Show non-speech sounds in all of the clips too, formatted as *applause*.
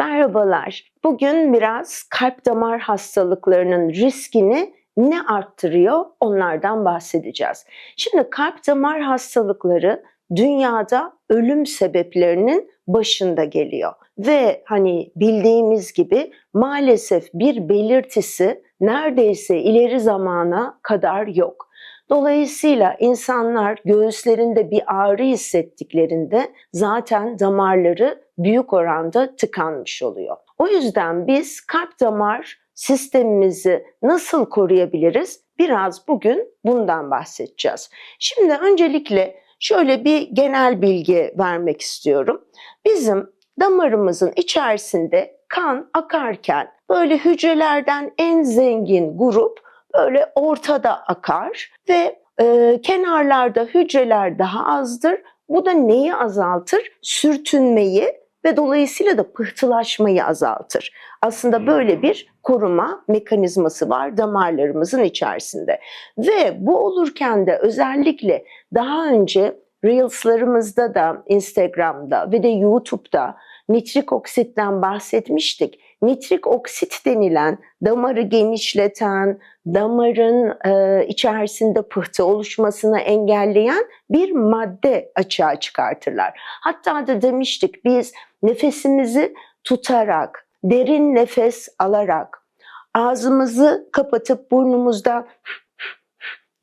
Merhabalar. Bugün biraz kalp damar hastalıklarının riskini ne arttırıyor onlardan bahsedeceğiz. Şimdi kalp damar hastalıkları dünyada ölüm sebeplerinin başında geliyor. Ve hani bildiğimiz gibi maalesef bir belirtisi neredeyse ileri zamana kadar yok. Dolayısıyla insanlar göğüslerinde bir ağrı hissettiklerinde zaten damarları büyük oranda tıkanmış oluyor. O yüzden biz kalp damar sistemimizi nasıl koruyabiliriz? Biraz bugün bundan bahsedeceğiz. Şimdi öncelikle şöyle bir genel bilgi vermek istiyorum. Bizim damarımızın içerisinde kan akarken böyle hücrelerden en zengin grup böyle ortada akar ve e, kenarlarda hücreler daha azdır. Bu da neyi azaltır? Sürtünmeyi ve dolayısıyla da pıhtılaşmayı azaltır. Aslında böyle bir koruma mekanizması var damarlarımızın içerisinde. Ve bu olurken de özellikle daha önce Reels'larımızda da Instagram'da ve de YouTube'da nitrik oksitten bahsetmiştik. Nitrik oksit denilen damarı genişleten, damarın e, içerisinde pıhtı oluşmasını engelleyen bir madde açığa çıkartırlar. Hatta da demiştik biz nefesimizi tutarak, derin nefes alarak, ağzımızı kapatıp burnumuzda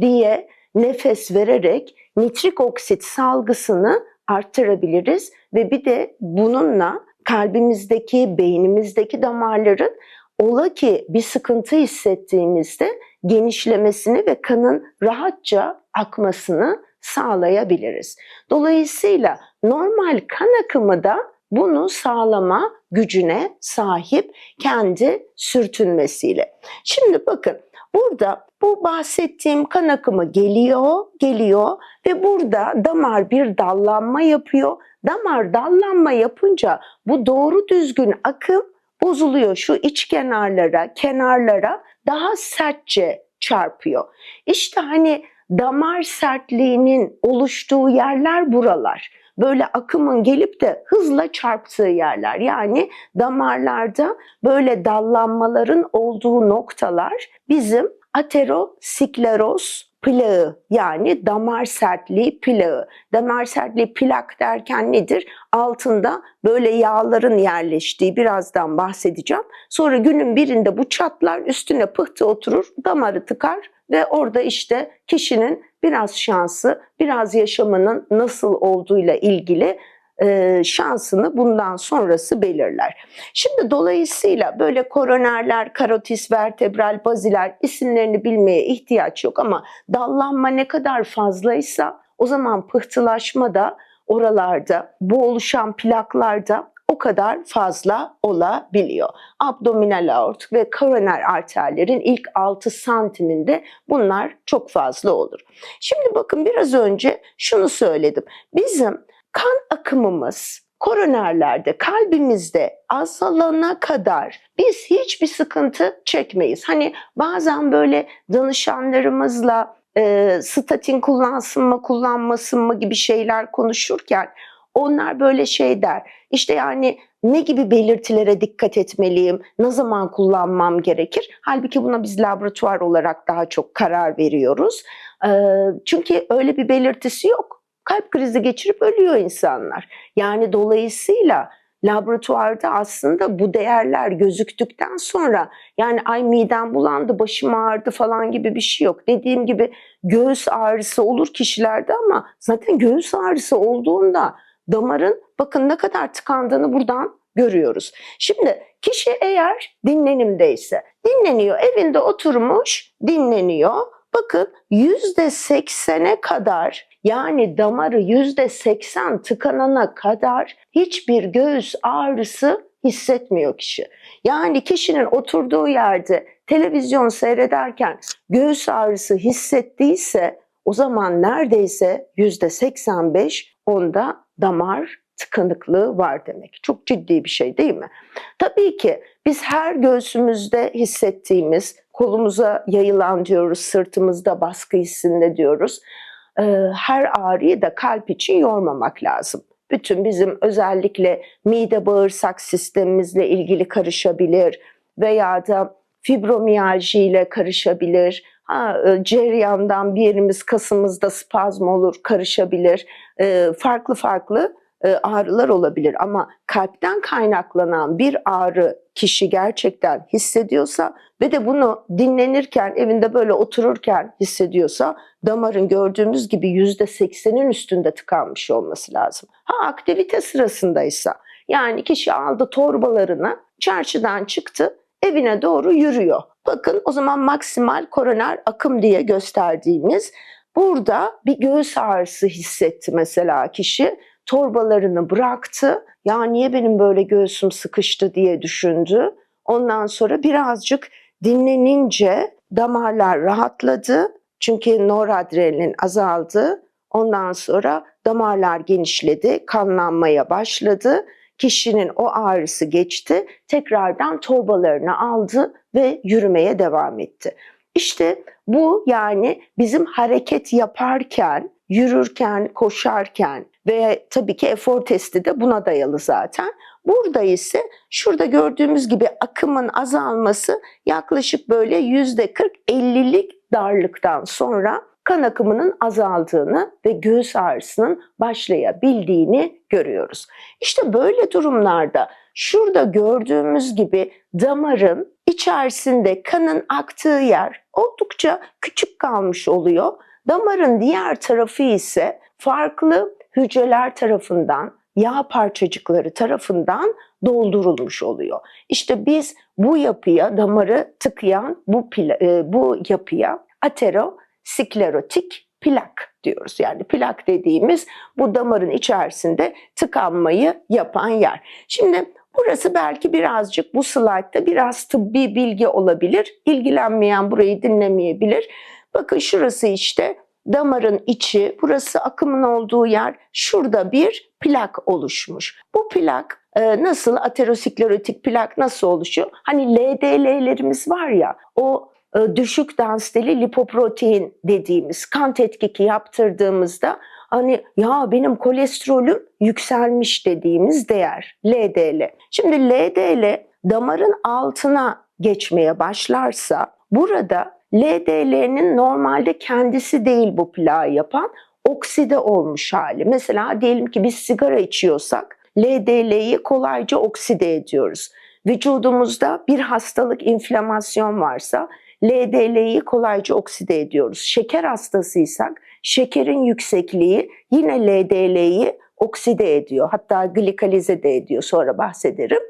diye nefes vererek nitrik oksit salgısını arttırabiliriz ve bir de bununla kalbimizdeki, beynimizdeki damarların ola ki bir sıkıntı hissettiğimizde genişlemesini ve kanın rahatça akmasını sağlayabiliriz. Dolayısıyla normal kan akımı da bunu sağlama gücüne sahip kendi sürtünmesiyle. Şimdi bakın burada bu bahsettiğim kan akımı geliyor, geliyor ve burada damar bir dallanma yapıyor. Damar dallanma yapınca bu doğru düzgün akım bozuluyor. Şu iç kenarlara, kenarlara daha sertçe çarpıyor. İşte hani damar sertliğinin oluştuğu yerler buralar. Böyle akımın gelip de hızla çarptığı yerler. Yani damarlarda böyle dallanmaların olduğu noktalar bizim ateroskleroz plağı yani damar sertliği plağı. Damar sertliği plak derken nedir? Altında böyle yağların yerleştiği birazdan bahsedeceğim. Sonra günün birinde bu çatlar üstüne pıhtı oturur, damarı tıkar ve orada işte kişinin biraz şansı, biraz yaşamının nasıl olduğuyla ilgili e, şansını bundan sonrası belirler. Şimdi dolayısıyla böyle koronerler, karotis, vertebral, baziler isimlerini bilmeye ihtiyaç yok ama dallanma ne kadar fazlaysa o zaman pıhtılaşma da oralarda, bu oluşan plaklarda o kadar fazla olabiliyor. Abdominal aort ve koroner arterlerin ilk 6 santiminde bunlar çok fazla olur. Şimdi bakın biraz önce şunu söyledim. Bizim kan akımımız koronerlerde, kalbimizde azalana kadar biz hiçbir sıkıntı çekmeyiz. Hani bazen böyle danışanlarımızla e, statin kullansın mı kullanmasın mı gibi şeyler konuşurken onlar böyle şey der. İşte yani ne gibi belirtilere dikkat etmeliyim, ne zaman kullanmam gerekir? Halbuki buna biz laboratuvar olarak daha çok karar veriyoruz. E, çünkü öyle bir belirtisi yok kalp krizi geçirip ölüyor insanlar. Yani dolayısıyla laboratuvarda aslında bu değerler gözüktükten sonra yani ay midem bulandı, başım ağrıdı falan gibi bir şey yok. Dediğim gibi göğüs ağrısı olur kişilerde ama zaten göğüs ağrısı olduğunda damarın bakın ne kadar tıkandığını buradan görüyoruz. Şimdi kişi eğer dinlenimdeyse, dinleniyor, evinde oturmuş, dinleniyor. Bakın yüzde seksene kadar yani damarı yüzde seksen tıkanana kadar hiçbir göğüs ağrısı hissetmiyor kişi. Yani kişinin oturduğu yerde televizyon seyrederken göğüs ağrısı hissettiyse o zaman neredeyse yüzde seksen beş onda damar tıkanıklığı var demek. Çok ciddi bir şey değil mi? Tabii ki biz her göğsümüzde hissettiğimiz kolumuza yayılan diyoruz, sırtımızda baskı hissinde diyoruz. Her ağrıyı da kalp için yormamak lazım. bütün bizim özellikle mide bağırsak sistemimizle ilgili karışabilir veya da fibromiyalji ile karışabilir. Ha, e, ceryandan bir yerimiz kasımızda spazm olur, karışabilir. E, farklı farklı ağrılar olabilir ama kalpten kaynaklanan bir ağrı kişi gerçekten hissediyorsa ve de bunu dinlenirken evinde böyle otururken hissediyorsa damarın gördüğümüz gibi yüzde seksenin üstünde tıkanmış olması lazım. Ha aktivite sırasındaysa yani kişi aldı torbalarını çarşıdan çıktı evine doğru yürüyor. Bakın o zaman maksimal koroner akım diye gösterdiğimiz burada bir göğüs ağrısı hissetti mesela kişi torbalarını bıraktı. Ya niye benim böyle göğsüm sıkıştı diye düşündü. Ondan sonra birazcık dinlenince damarlar rahatladı. Çünkü noradrenalin azaldı. Ondan sonra damarlar genişledi, kanlanmaya başladı. Kişinin o ağrısı geçti. Tekrardan torbalarını aldı ve yürümeye devam etti. İşte bu yani bizim hareket yaparken, yürürken, koşarken ve tabii ki efor testi de buna dayalı zaten. Burada ise şurada gördüğümüz gibi akımın azalması yaklaşık böyle yüzde 40-50'lik darlıktan sonra kan akımının azaldığını ve göğüs ağrısının başlayabildiğini görüyoruz. İşte böyle durumlarda şurada gördüğümüz gibi damarın içerisinde kanın aktığı yer oldukça küçük kalmış oluyor. Damarın diğer tarafı ise farklı hücreler tarafından, yağ parçacıkları tarafından doldurulmuş oluyor. İşte biz bu yapıya, damarı tıkayan bu, e, bu yapıya aterosklerotik plak diyoruz. Yani plak dediğimiz bu damarın içerisinde tıkanmayı yapan yer. Şimdi burası belki birazcık bu slaytta biraz tıbbi bilgi olabilir. İlgilenmeyen burayı dinlemeyebilir. Bakın şurası işte damarın içi, burası akımın olduğu yer. Şurada bir plak oluşmuş. Bu plak e, nasıl aterosklerotik plak nasıl oluşuyor? Hani LDL'lerimiz var ya o e, düşük dansiteli lipoprotein dediğimiz kan tetkiki yaptırdığımızda hani ya benim kolesterolüm yükselmiş dediğimiz değer LDL. Şimdi LDL damarın altına geçmeye başlarsa burada LDL'nin normalde kendisi değil bu plağı yapan okside olmuş hali. Mesela diyelim ki biz sigara içiyorsak LDL'yi kolayca okside ediyoruz. Vücudumuzda bir hastalık, inflamasyon varsa LDL'yi kolayca okside ediyoruz. Şeker hastasıysak şekerin yüksekliği yine LDL'yi okside ediyor. Hatta glikalize de ediyor sonra bahsederim.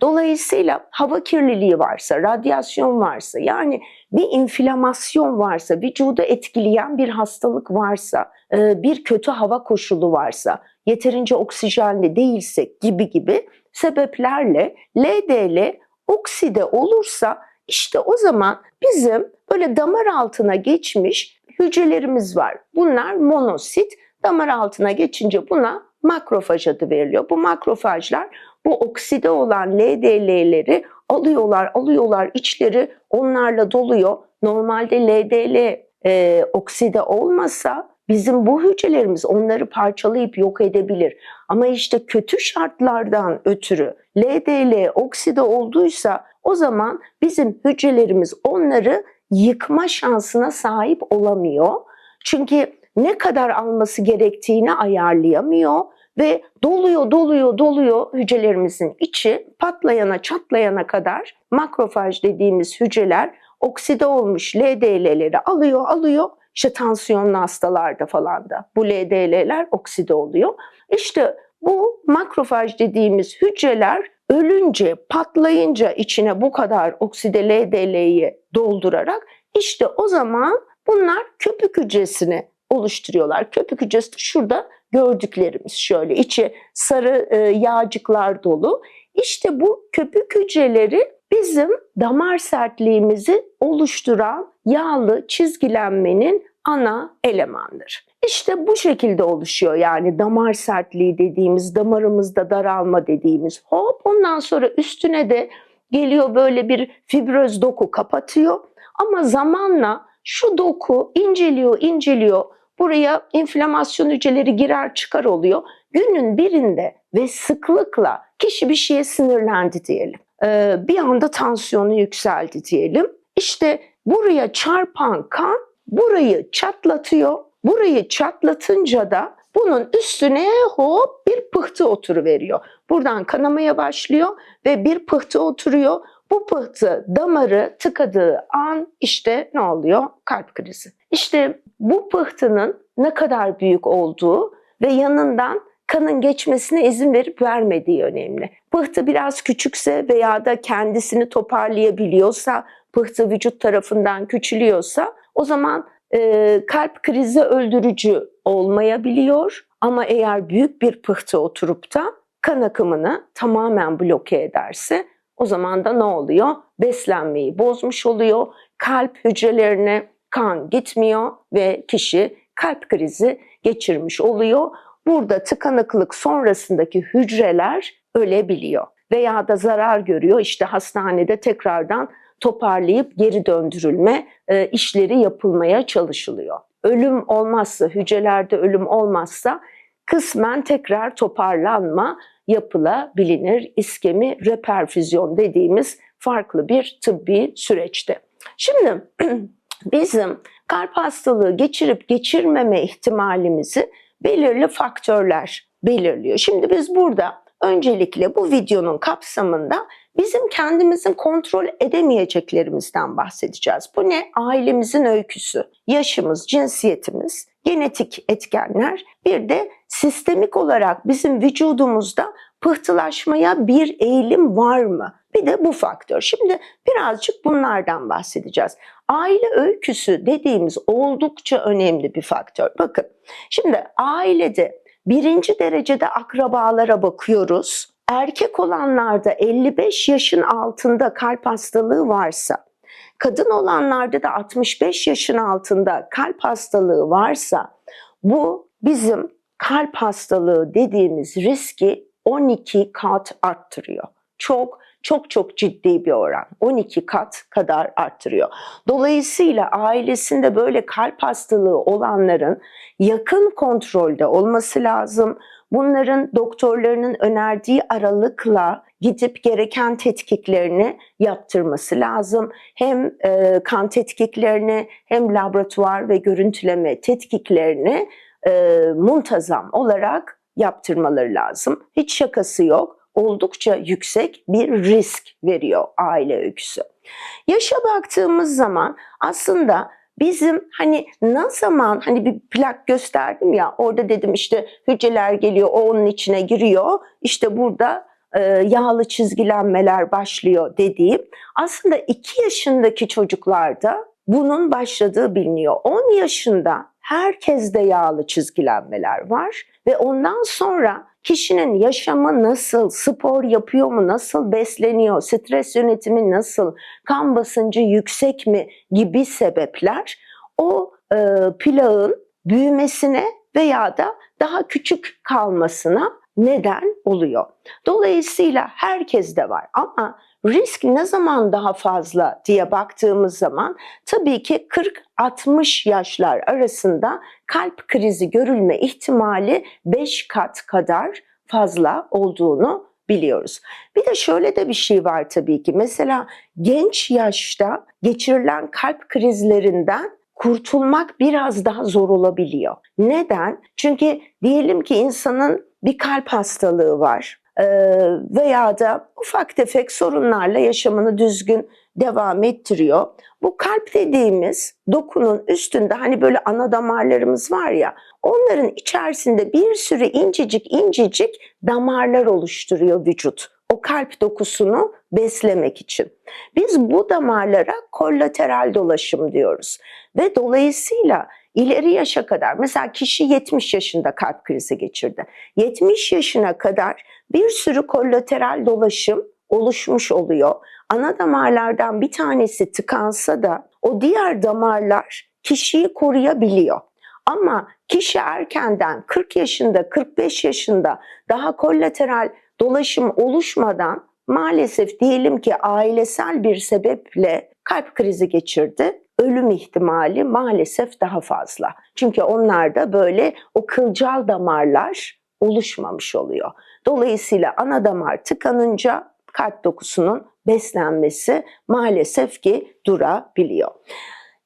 Dolayısıyla hava kirliliği varsa, radyasyon varsa yani bir inflamasyon varsa, vücudu etkileyen bir hastalık varsa, e, bir kötü hava koşulu varsa, yeterince oksijenli değilsek gibi gibi sebeplerle LDL okside olursa işte o zaman bizim böyle damar altına geçmiş hücrelerimiz var. Bunlar monosit. Damar altına geçince buna makrofaj adı veriliyor. Bu makrofajlar bu okside olan LDL'leri alıyorlar, alıyorlar, içleri onlarla doluyor. Normalde LDL e, okside olmasa bizim bu hücrelerimiz onları parçalayıp yok edebilir. Ama işte kötü şartlardan ötürü LDL okside olduysa o zaman bizim hücrelerimiz onları yıkma şansına sahip olamıyor. Çünkü ne kadar alması gerektiğini ayarlayamıyor ve doluyor, doluyor, doluyor hücrelerimizin içi patlayana, çatlayana kadar makrofaj dediğimiz hücreler okside olmuş LDL'leri alıyor, alıyor. İşte tansiyonlu hastalarda falan da bu LDL'ler okside oluyor. İşte bu makrofaj dediğimiz hücreler ölünce, patlayınca içine bu kadar okside LDL'yi doldurarak işte o zaman bunlar köpük hücresini oluşturuyorlar. Köpük hücresi şurada gördüklerimiz şöyle içi sarı e, yağcıklar dolu. İşte bu köpük hücreleri bizim damar sertliğimizi oluşturan yağlı çizgilenmenin ana elemandır. İşte bu şekilde oluşuyor yani damar sertliği dediğimiz, damarımızda daralma dediğimiz hop ondan sonra üstüne de geliyor böyle bir fibroz doku kapatıyor. Ama zamanla şu doku inceliyor, inceliyor. Buraya inflamasyon hücreleri girer çıkar oluyor. günün birinde ve sıklıkla kişi bir şeye sinirlendi diyelim. Ee, bir anda tansiyonu yükseldi diyelim. İşte buraya çarpan kan burayı çatlatıyor. Burayı çatlatınca da bunun üstüne hop bir pıhtı oturuveriyor. Buradan kanamaya başlıyor ve bir pıhtı oturuyor. Bu pıhtı damarı tıkadığı an işte ne oluyor? Kalp krizi. İşte bu pıhtının ne kadar büyük olduğu ve yanından kanın geçmesine izin verip vermediği önemli. Pıhtı biraz küçükse veya da kendisini toparlayabiliyorsa, pıhtı vücut tarafından küçülüyorsa o zaman e, kalp krizi öldürücü olmayabiliyor. Ama eğer büyük bir pıhtı oturup da kan akımını tamamen bloke ederse o zaman da ne oluyor? Beslenmeyi bozmuş oluyor. Kalp hücrelerine kan gitmiyor ve kişi kalp krizi geçirmiş oluyor. Burada tıkanıklık sonrasındaki hücreler ölebiliyor veya da zarar görüyor. İşte hastanede tekrardan toparlayıp geri döndürülme e, işleri yapılmaya çalışılıyor. Ölüm olmazsa, hücrelerde ölüm olmazsa kısmen tekrar toparlanma yapılabilir. İskemi reperfüzyon dediğimiz farklı bir tıbbi süreçte. Şimdi *clears throat* bizim kalp hastalığı geçirip geçirmeme ihtimalimizi belirli faktörler belirliyor. Şimdi biz burada öncelikle bu videonun kapsamında bizim kendimizin kontrol edemeyeceklerimizden bahsedeceğiz. Bu ne? Ailemizin öyküsü, yaşımız, cinsiyetimiz, genetik etkenler, bir de sistemik olarak bizim vücudumuzda pıhtılaşmaya bir eğilim var mı? Bir de bu faktör. Şimdi birazcık bunlardan bahsedeceğiz. Aile öyküsü dediğimiz oldukça önemli bir faktör. Bakın şimdi ailede birinci derecede akrabalara bakıyoruz. Erkek olanlarda 55 yaşın altında kalp hastalığı varsa, kadın olanlarda da 65 yaşın altında kalp hastalığı varsa bu bizim kalp hastalığı dediğimiz riski 12 kat arttırıyor. Çok çok çok ciddi bir oran. 12 kat kadar arttırıyor. Dolayısıyla ailesinde böyle kalp hastalığı olanların yakın kontrolde olması lazım. Bunların doktorlarının önerdiği aralıkla gidip gereken tetkiklerini yaptırması lazım. Hem e, kan tetkiklerini hem laboratuvar ve görüntüleme tetkiklerini e, muntazam olarak yaptırmaları lazım. Hiç şakası yok. Oldukça yüksek bir risk veriyor aile öyküsü. Yaşa baktığımız zaman aslında bizim hani ne zaman hani bir plak gösterdim ya orada dedim işte hücreler geliyor o onun içine giriyor işte burada e, yağlı çizgilenmeler başlıyor dediğim aslında 2 yaşındaki çocuklarda bunun başladığı biliniyor. 10 yaşında herkeste yağlı çizgilenmeler var ve ondan sonra kişinin yaşamı nasıl, spor yapıyor mu, nasıl besleniyor, stres yönetimi nasıl, kan basıncı yüksek mi gibi sebepler o e, plağın büyümesine veya da daha küçük kalmasına neden oluyor. Dolayısıyla herkes de var ama risk ne zaman daha fazla diye baktığımız zaman tabii ki 40-60 yaşlar arasında kalp krizi görülme ihtimali 5 kat kadar fazla olduğunu biliyoruz. Bir de şöyle de bir şey var tabii ki. Mesela genç yaşta geçirilen kalp krizlerinden kurtulmak biraz daha zor olabiliyor. Neden? Çünkü diyelim ki insanın bir kalp hastalığı var veya da ufak tefek sorunlarla yaşamını düzgün devam ettiriyor. Bu kalp dediğimiz dokunun üstünde hani böyle ana damarlarımız var ya onların içerisinde bir sürü incecik incecik damarlar oluşturuyor vücut. O kalp dokusunu beslemek için. Biz bu damarlara kollateral dolaşım diyoruz. Ve dolayısıyla ileri yaşa kadar mesela kişi 70 yaşında kalp krizi geçirdi. 70 yaşına kadar bir sürü kollateral dolaşım oluşmuş oluyor. Ana damarlardan bir tanesi tıkansa da o diğer damarlar kişiyi koruyabiliyor. Ama kişi erkenden 40 yaşında, 45 yaşında daha kollateral dolaşım oluşmadan maalesef diyelim ki ailesel bir sebeple kalp krizi geçirdi ölüm ihtimali maalesef daha fazla. Çünkü onlarda böyle o kılcal damarlar oluşmamış oluyor. Dolayısıyla ana damar tıkanınca kalp dokusunun beslenmesi maalesef ki durabiliyor.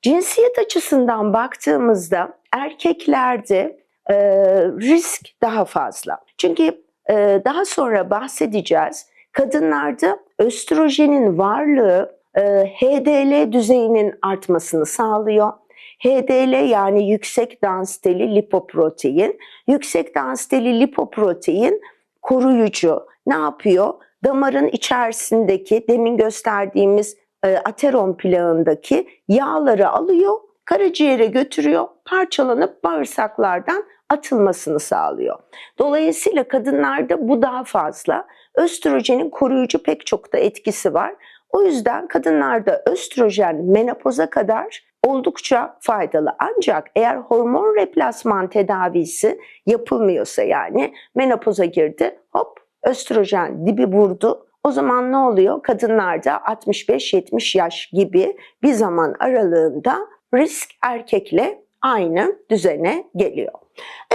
Cinsiyet açısından baktığımızda erkeklerde e, risk daha fazla. Çünkü e, daha sonra bahsedeceğiz. Kadınlarda östrojenin varlığı HDL düzeyinin artmasını sağlıyor. HDL yani yüksek densiteli lipoprotein. Yüksek densiteli lipoprotein koruyucu. Ne yapıyor? Damarın içerisindeki demin gösterdiğimiz e, ateron plağındaki yağları alıyor, karaciğere götürüyor, parçalanıp bağırsaklardan atılmasını sağlıyor. Dolayısıyla kadınlarda bu daha fazla. Östrojenin koruyucu pek çok da etkisi var. O yüzden kadınlarda östrojen menopoza kadar oldukça faydalı. Ancak eğer hormon replasman tedavisi yapılmıyorsa yani menopoza girdi hop östrojen dibi vurdu. O zaman ne oluyor? Kadınlarda 65-70 yaş gibi bir zaman aralığında risk erkekle aynı düzene geliyor.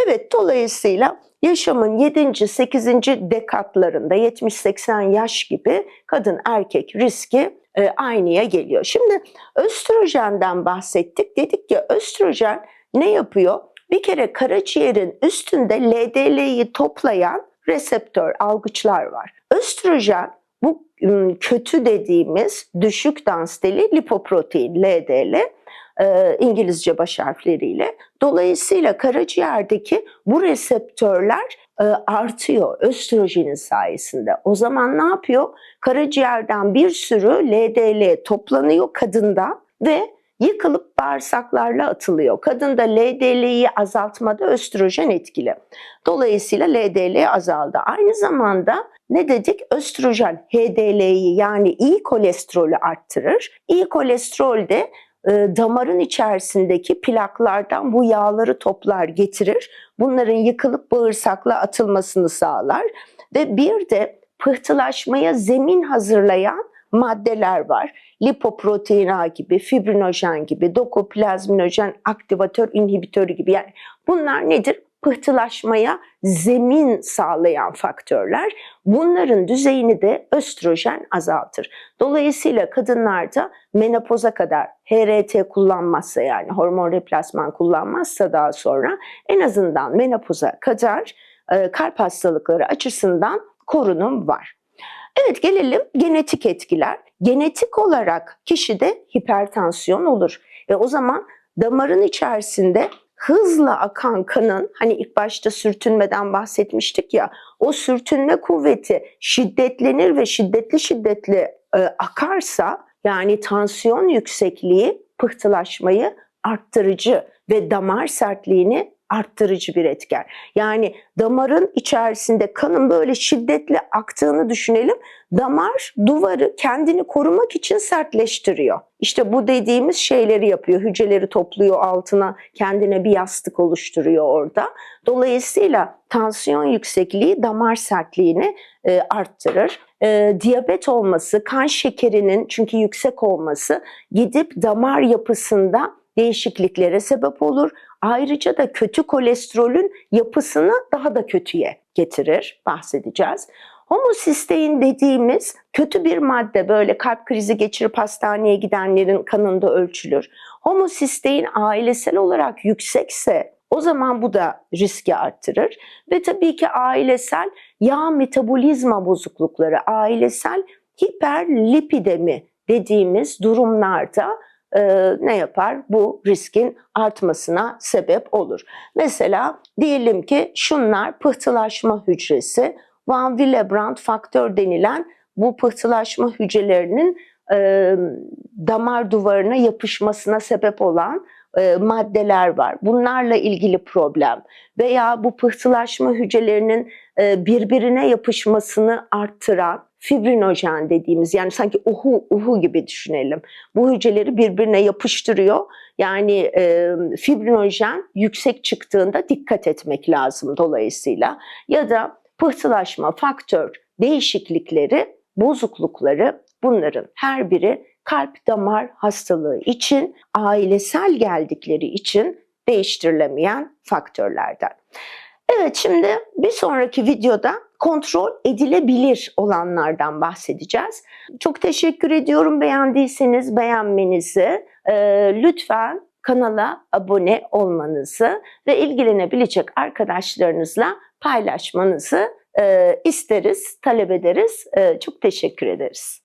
Evet dolayısıyla yaşamın 7. 8. dekatlarında 70-80 yaş gibi kadın erkek riski e, aynıya geliyor. Şimdi östrojenden bahsettik. Dedik ki östrojen ne yapıyor? Bir kere karaciğerin üstünde LDL'yi toplayan reseptör, algıçlar var. Östrojen bu kötü dediğimiz düşük densiteli lipoprotein LDL e, İngilizce baş harfleriyle. Dolayısıyla karaciğerdeki bu reseptörler e, artıyor östrojenin sayesinde. O zaman ne yapıyor? Karaciğerden bir sürü LDL toplanıyor kadında ve yıkılıp bağırsaklarla atılıyor. Kadında LDL'yi azaltmada östrojen etkili. Dolayısıyla LDL azaldı. Aynı zamanda ne dedik? Östrojen HDL'yi yani iyi kolesterolü arttırır. İyi kolesterol de damarın içerisindeki plaklardan bu yağları toplar getirir. Bunların yıkılıp bağırsakla atılmasını sağlar. Ve bir de pıhtılaşmaya zemin hazırlayan maddeler var. Lipoprotein A gibi, fibrinojen gibi, dokuplazminojen aktivatör inhibitörü gibi. Yani bunlar nedir? Pıhtılaşmaya zemin sağlayan faktörler. Bunların düzeyini de östrojen azaltır. Dolayısıyla kadınlarda menopoza kadar HRT kullanmazsa yani hormon replasman kullanmazsa daha sonra en azından menopoza kadar e, kalp hastalıkları açısından korunum var. Evet gelelim genetik etkiler. Genetik olarak kişide hipertansiyon olur. Ve o zaman damarın içerisinde hızla akan kanın hani ilk başta sürtünmeden bahsetmiştik ya o sürtünme kuvveti şiddetlenir ve şiddetli şiddetli e, akarsa yani tansiyon yüksekliği pıhtılaşmayı arttırıcı ve damar sertliğini arttırıcı bir etken. Yani damarın içerisinde kanın böyle şiddetli aktığını düşünelim. Damar duvarı kendini korumak için sertleştiriyor. İşte bu dediğimiz şeyleri yapıyor. Hücreleri topluyor altına, kendine bir yastık oluşturuyor orada. Dolayısıyla tansiyon yüksekliği damar sertliğini e, arttırır. E, diyabet olması, kan şekerinin çünkü yüksek olması gidip damar yapısında değişikliklere sebep olur. Ayrıca da kötü kolesterolün yapısını daha da kötüye getirir. Bahsedeceğiz. Homosistein dediğimiz kötü bir madde böyle kalp krizi geçirip hastaneye gidenlerin kanında ölçülür. Homosistein ailesel olarak yüksekse o zaman bu da riski arttırır. Ve tabii ki ailesel yağ metabolizma bozuklukları, ailesel hiperlipidemi dediğimiz durumlarda e, ne yapar? Bu riskin artmasına sebep olur. Mesela diyelim ki şunlar pıhtılaşma hücresi, Van Willebrand faktör denilen bu pıhtılaşma hücrelerinin e, damar duvarına yapışmasına sebep olan e, maddeler var. Bunlarla ilgili problem veya bu pıhtılaşma hücrelerinin e, birbirine yapışmasını arttıran fibrinojen dediğimiz yani sanki uhu uhu gibi düşünelim. Bu hücreleri birbirine yapıştırıyor. Yani e, fibrinojen yüksek çıktığında dikkat etmek lazım dolayısıyla. Ya da pıhtılaşma faktör değişiklikleri, bozuklukları bunların her biri kalp damar hastalığı için, ailesel geldikleri için değiştirilemeyen faktörlerden. Evet şimdi bir sonraki videoda kontrol edilebilir olanlardan bahsedeceğiz. Çok teşekkür ediyorum beğendiyseniz beğenmenizi. Ee, lütfen kanala abone olmanızı ve ilgilenebilecek arkadaşlarınızla paylaşmanızı e, isteriz, talep ederiz. E, çok teşekkür ederiz.